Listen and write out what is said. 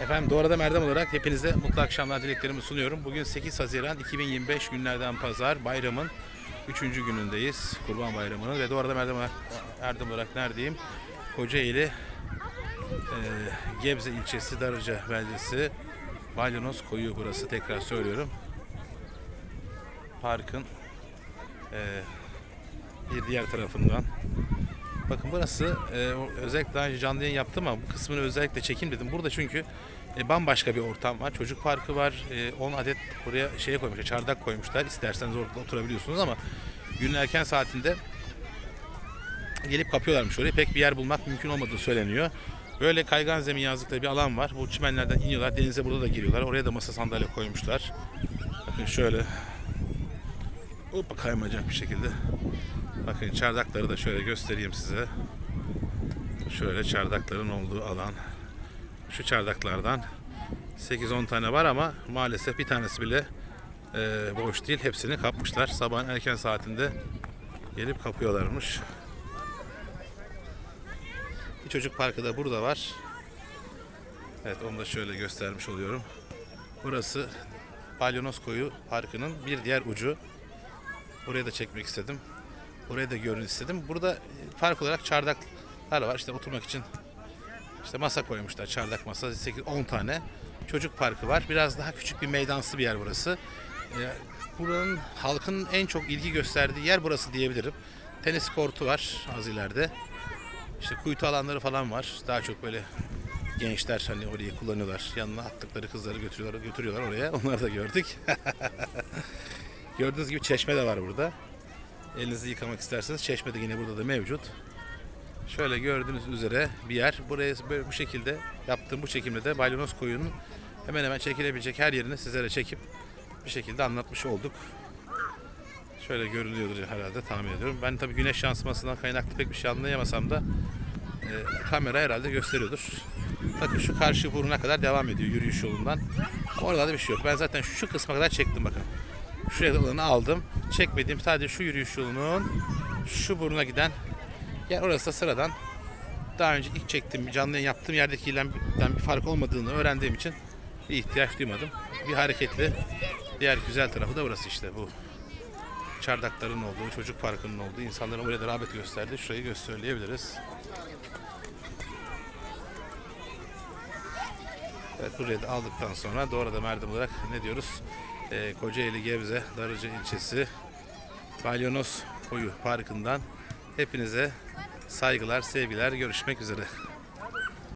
Efendim Doğru'da Merdem olarak hepinize mutlu akşamlar dileklerimi sunuyorum. Bugün 8 Haziran 2025 günlerden pazar bayramın 3. günündeyiz. Kurban Bayramı'nın ve Doğru'da Merdem olarak, Erdem olarak neredeyim? Kocaeli e, Gebze ilçesi Darıca beldesi Balyonos koyu burası tekrar söylüyorum. Parkın e, bir diğer tarafından Bakın burası e, özellikle daha önce canlı yayın yaptım ama bu kısmını özellikle çekeyim dedim. Burada çünkü e, bambaşka bir ortam var. Çocuk parkı var. E, 10 adet buraya şeye koymuşlar, çardak koymuşlar. İsterseniz orada oturabiliyorsunuz ama günün erken saatinde gelip kapıyorlarmış orayı. Pek bir yer bulmak mümkün olmadığı söyleniyor. Böyle kaygan zemin yazlıkta bir alan var. Bu çimenlerden iniyorlar. Denize burada da giriyorlar. Oraya da masa sandalye koymuşlar. Bakın şöyle Hoppa kaymayacak bir şekilde. Bakın çardakları da şöyle göstereyim size. Şöyle çardakların olduğu alan. Şu çardaklardan 8-10 tane var ama maalesef bir tanesi bile e, boş değil. Hepsini kapmışlar. Sabahın erken saatinde gelip kapıyorlarmış. Bir çocuk parkı da burada var. Evet onu da şöyle göstermiş oluyorum. Burası Balyonos Koyu Parkı'nın bir diğer ucu. Oraya da çekmek istedim. Oraya da görün istedim. Burada e, fark olarak çardaklar var. İşte oturmak için işte masa koymuşlar. Çardak masa 8-10 tane. Çocuk parkı var. Biraz daha küçük bir meydansı bir yer burası. Ee, Buranın halkın en çok ilgi gösterdiği yer burası diyebilirim. Tenis kortu var az ileride. İşte kuytu alanları falan var. Daha çok böyle gençler hani orayı kullanıyorlar. Yanına attıkları kızları götürüyorlar, götürüyorlar oraya. Onları da gördük. Gördüğünüz gibi çeşme de var burada. Elinizi yıkamak isterseniz çeşme de yine burada da mevcut. Şöyle gördüğünüz üzere bir yer. Buraya böyle bu şekilde yaptığım bu çekimde de Balyonos koyunun hemen hemen çekilebilecek her yerini sizlere çekip bir şekilde anlatmış olduk. Şöyle görülüyordur herhalde tahmin ediyorum. Ben tabii güneş yansımasından kaynaklı pek bir şey anlayamasam da e, kamera herhalde gösteriyordur. Bakın şu karşı buruna kadar devam ediyor yürüyüş yolundan. Orada da bir şey yok. Ben zaten şu kısma kadar çektim bakın. Şuraya alanı aldım. Çekmediğim sadece şu yürüyüş yolunun şu buruna giden yer orası da sıradan. Daha önce ilk çektiğim canlı yayın yaptığım yerdekiyle bir fark olmadığını öğrendiğim için bir ihtiyaç duymadım. Bir hareketli diğer güzel tarafı da burası işte bu. Çardakların olduğu, çocuk parkının olduğu, insanların oraya da rağbet gösterdiği şurayı gösterebiliriz. Evet burayı da aldıktan sonra doğru da merdem olarak ne diyoruz? Ee, Kocaeli Gebze Darıca ilçesi Balyonos Koyu Parkı'ndan hepinize saygılar, sevgiler, görüşmek üzere.